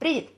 Привіт!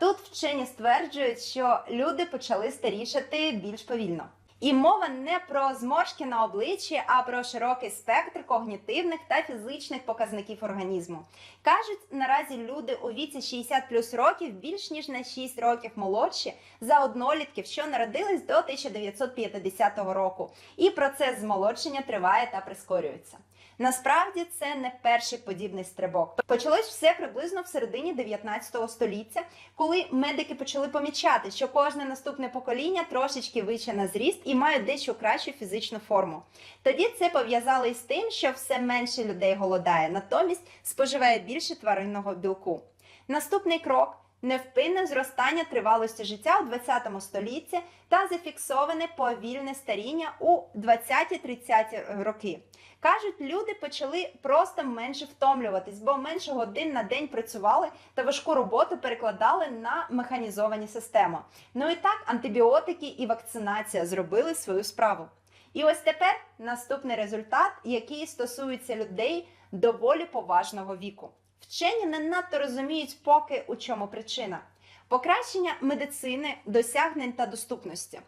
Тут вчені стверджують, що люди почали старішати більш повільно. І мова не про зморшки на обличчі, а про широкий спектр когнітивних та фізичних показників організму. Кажуть, наразі люди у віці 60 плюс років більш ніж на 6 років молодші за однолітків, що народились до 1950 року. І процес змолодження триває та прискорюється. Насправді це не перший подібний стрибок. Почалось все приблизно в середині 19 століття, коли медики почали помічати, що кожне наступне покоління трошечки вище на зріст і має дещо кращу фізичну форму. Тоді це пов'язали із тим, що все менше людей голодає, натомість споживає більше тваринного білку. Наступний крок. Невпинне зростання тривалості життя у 20 столітті та зафіксоване повільне старіння у 20-30 роки. Кажуть, люди почали просто менше втомлюватись, бо менше годин на день працювали та важку роботу перекладали на механізовані системи. Ну і так, антибіотики і вакцинація зробили свою справу. І ось тепер наступний результат, який стосується людей доволі поважного віку. Вчені не надто розуміють, поки у чому причина. Покращення медицини, досягнень та доступності.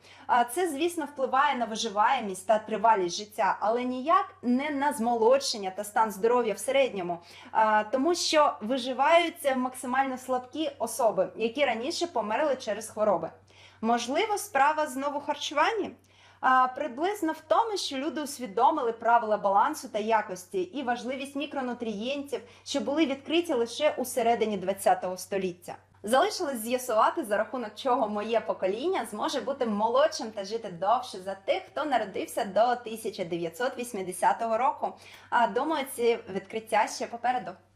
Це, звісно, впливає на виживаємість та тривалість життя, але ніяк не на змолодшення та стан здоров'я в середньому, тому що виживаються максимально слабкі особи, які раніше померли через хвороби. Можливо, справа знову в харчуванні? Приблизно в тому, що люди усвідомили правила балансу та якості і важливість мікронутрієнтів, що були відкриті лише у середині ХХ століття. Залишилось з'ясувати, за рахунок чого моє покоління зможе бути молодшим та жити довше за тих, хто народився до 1980 року. А думаю, ці відкриття ще попереду.